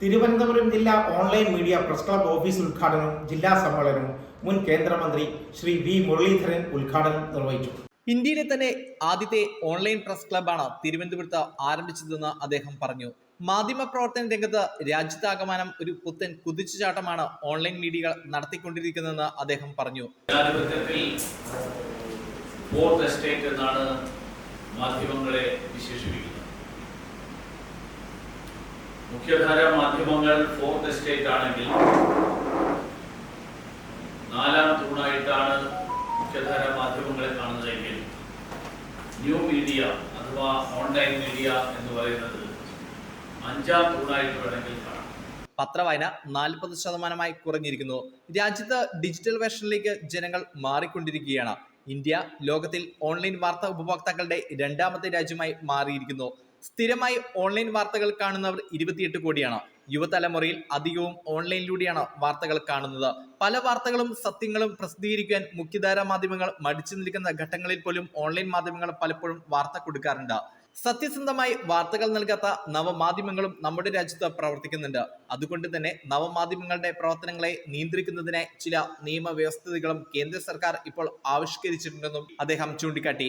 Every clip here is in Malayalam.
തിരുവനന്തപുരം ജില്ലാ online media press club office ഉദ്ഘാടനവും ജില്ലാ സമ്മേളനവും മുൻ കേന്ദ്രമന്ത്രി ശ്രീ വി മുരളീധരൻ ഉദ്ഘാടനം നിർവഹിച്ചു. ഇന്ത്യയിലെ തന്നെ ആദ്യത്തെ ഓൺലൈൻ പ്രസ് ക്ലബാണ് തിരുവനന്തപുരത്ത് ആരംഭിച്ചതെന്ന് അദ്ദേഹം പറഞ്ഞു. മാധ്യമ പ്രവർത്തന രംഗത്ത് രാജ്യത്താകമാനം ഒരു പുത്തൻ കുതിച്ചുചാട്ടമാണ് ഓൺലൈൻ മീഡിയകൾ നടത്തിക്കൊണ്ടിരിക്കുന്നതെന്ന് അദ്ദേഹം പറഞ്ഞു. ജനാധിപത്യത്തിൽ ഫോർത്ത് എസ്റ്റേറ്റ് എന്നാണ് മാധ്യമങ്ങളെ വിശേഷിപ്പിക്കുന്നത്. മുഖ്യധാര മാധ്യമങ്ങൾ ഫോർത്ത് എസ്റ്റേറ്റ് ആണെങ്കിൽ നാലാം തൂണായിട്ടാണ് മുഖ്യധാര മാധ്യമങ്ങളെ കാണുന്നതെങ്കിൽ ന്യൂ മീഡിയ അഥവാ ഓൺലൈൻ മീഡിയ എന്ന് പറയുന്നത് അഞ്ചാം തൂണായിട്ട് വേണമെങ്കിൽ പത്രവായന നാൽപ്പത് ശതമാനമായി കുറഞ്ഞിരിക്കുന്നു. രാജ്യത്ത് ഡിജിറ്റൽ വേർഷനിലേക്ക് ജനങ്ങൾ മാറിക്കൊണ്ടിരിക്കുകയാണ്. ഇന്ത്യ ലോകത്തിൽ ഓൺലൈൻ വാർത്താ ഉപഭോക്താക്കളുടെ രണ്ടാമത്തെ രാജ്യമായി മാറിയിരിക്കുന്നു. സ്ഥിരമായി ഓൺലൈൻ വാർത്തകൾ കാണുന്നവർ ഇരുപത്തിയെട്ട് കോടിയാണ്. യുവതലമുറയിൽ അധികവും ഓൺലൈനിലൂടെയാണ് വാർത്തകൾ കാണുന്നത്. പല വാർത്തകളും സത്യങ്ങളും പ്രസിദ്ധീകരിക്കാൻ മുഖ്യധാരാ മാധ്യമങ്ങൾ മടിച്ചു നിൽക്കുന്ന ഘട്ടങ്ങളിൽ പോലും ഓൺലൈൻ മാധ്യമങ്ങൾ പലപ്പോഴും വാർത്ത കൊടുക്കാറുണ്ട്. സത്യസന്ധമായി വാർത്തകൾ നൽകാത്ത നവമാധ്യമങ്ങളും നമ്മുടെ രാജ്യത്ത് പ്രവർത്തിക്കുന്നുണ്ട്. അതുകൊണ്ട് തന്നെ നവമാധ്യമങ്ങളുടെ പ്രവർത്തനങ്ങളെ നിയന്ത്രിക്കുന്നതിനായി ചില നിയമവ്യവസ്ഥകളും കേന്ദ്ര സർക്കാർ ഇപ്പോൾ ആവിഷ്കരിച്ചിട്ടുണ്ടെന്നും അദ്ദേഹം ചൂണ്ടിക്കാട്ടി.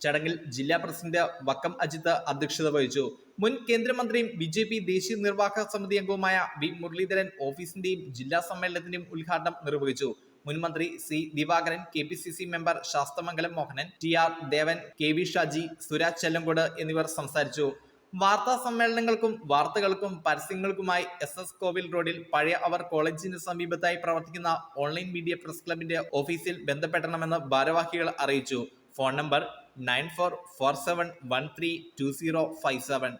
ചടങ്ങിൽ ജില്ലാ പ്രസിഡന്റ് വക്കം അജിത്ത് അധ്യക്ഷത വഹിച്ചു. മുൻ കേന്ദ്രമന്ത്രിയും ബി ജെ പി ദേശീയ നിർവാഹക സമിതി അംഗവുമായ വി മുരളീധരൻ ഓഫീസിന്റെയും ജില്ലാ സമ്മേളനത്തിന്റെയും ഉദ്ഘാടനം നിർവഹിച്ചു. മുൻ മന്ത്രി C Divakaran K P C C member Sasthamangalam Mohanan T R Devan K V Shaji Suraj Chellankode എന്നിവർ സംസാരിച്ചു. വാർത്താ സമ്മേളനങ്ങൾക്കും വാർത്തകൾക്കും പരസ്യങ്ങൾക്കുമായി എസ് എസ് കോവിൽ റോഡിൽ പഴയ അവർ കോളേജിന് സമീപത്തായി പ്രവർത്തിക്കുന്ന ഓൺലൈൻ മീഡിയ പ്രസ് ക്ലബിന്റെ ഓഫീസിൽ ബന്ധപ്പെടണമെന്ന് ഭാരവാഹികൾ അറിയിച്ചു. Phone number nine four four seven one three two zero five seven.